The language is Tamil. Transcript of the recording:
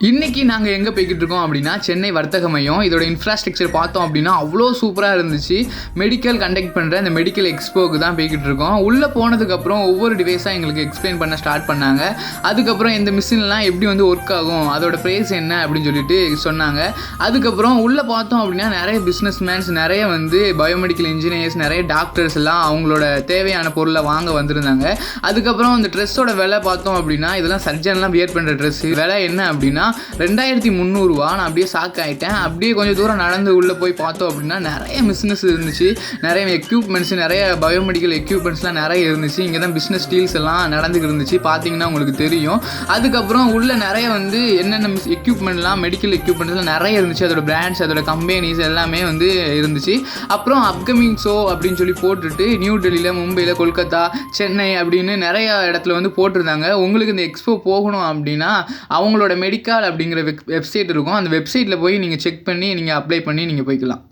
இன்னைக்கு நாங்கள் எங்கே போய்கிட்டு இருக்கோம் அப்படின்னா சென்னை வர்த்தக மையம். இதோட இன்ஃப்ராஸ்ட்ரக்சர் பார்த்தோம் அப்படின்னா அவ்வளோ சூப்பராக இருந்துச்சு. மெடிக்கல் கண்டக்ட் பண்ணுற இந்த மெடிக்கல் எக்ஸ்போக்கு தான் போய்கிட்டு இருக்கோம். உள்ளே போனதுக்கப்புறம் ஒவ்வொரு டிவைஸாக எங்களுக்கு எக்ஸ்பிளைன் பண்ண ஸ்டார்ட் பண்ணாங்க. அதுக்கப்புறம் இந்த மிஷின்லாம் எப்படி வந்து ஒர்க் ஆகும் அதோட ப்ரைஸ் என்ன அப்படின்னு சொல்லிட்டு சொன்னாங்க. அதுக்கப்புறம் உள்ளே பார்த்தோம் அப்படின்னா நிறைய பிஸ்னஸ் மேன்ஸ் நிறைய வந்து பயோமெடிக்கல் இன்ஜினியர்ஸ் நிறைய டாக்டர்ஸ் எல்லாம் அவங்களோட தேவையான பொருளை வாங்க வந்திருந்தாங்க. அதுக்கப்புறம் இந்த ட்ரெஸ்ஸோட விலை பார்த்தோம் அப்படின்னா இதெல்லாம் சர்ஜன்லாம் வியர் பண்ணுற ட்ரெஸ் விலை என்ன அப்படின்னா ரெண்டாயிரத்தி முந்நூறுரூவா நான் அப்படியே ஷாக் ஆகிட்டேன் அப்படியே கொஞ்சம் தூரம் நடந்து உள்ளே போய் பார்த்தோம் அப்படின்னா நிறைய பிஸ்னஸ் இருந்துச்சு. நிறைய எக்யூப்மெண்ட்ஸ் நிறைய பயோமெடிக்கல் எக்யூப்மெண்ட்ஸ்லாம் நிறைய இருந்துச்சு. இங்கே தான் பிஸ்னஸ் டீல்ஸ் எல்லாம் நடந்துக்கிட்டு இருந்துச்சு. பார்த்தீங்கன்னா உங்களுக்கு தெரியும். அதுக்கப்புறம் உள்ளே நிறைய வந்து என்னென்ன எக்யூப்மெண்ட்லாம் மெடிக்கல் எக்யூப்மெண்ட்ஸ்லாம் நிறைய இருந்துச்சு. அதோட பிராண்ட்ஸ் அதோட கம்பெனிஸ் எல்லாமே வந்து இருந்துச்சு. அப்புறம் அப்கமிங் ஷோ அப்படின்னு சொல்லி போட்டுட்டு நியூ டெல்லியில் மும்பையில் கொல்கத்தா சென்னை அப்படின்னு நிறைய இடத்துல வந்து போட்டிருந்தாங்க. உங்களுக்கு இந்த எக்ஸ்போ போகணும் அப்படின்னா அவங்களோட அப்படிங்கிற வெப் வெப்சைட் இருக்கும். அந்த வெப்சைட்டில் போய் நீங்கள் செக் பண்ணி நீங்கள் அப்ளை பண்ணி நீங்கள் போய்க்கலாம்.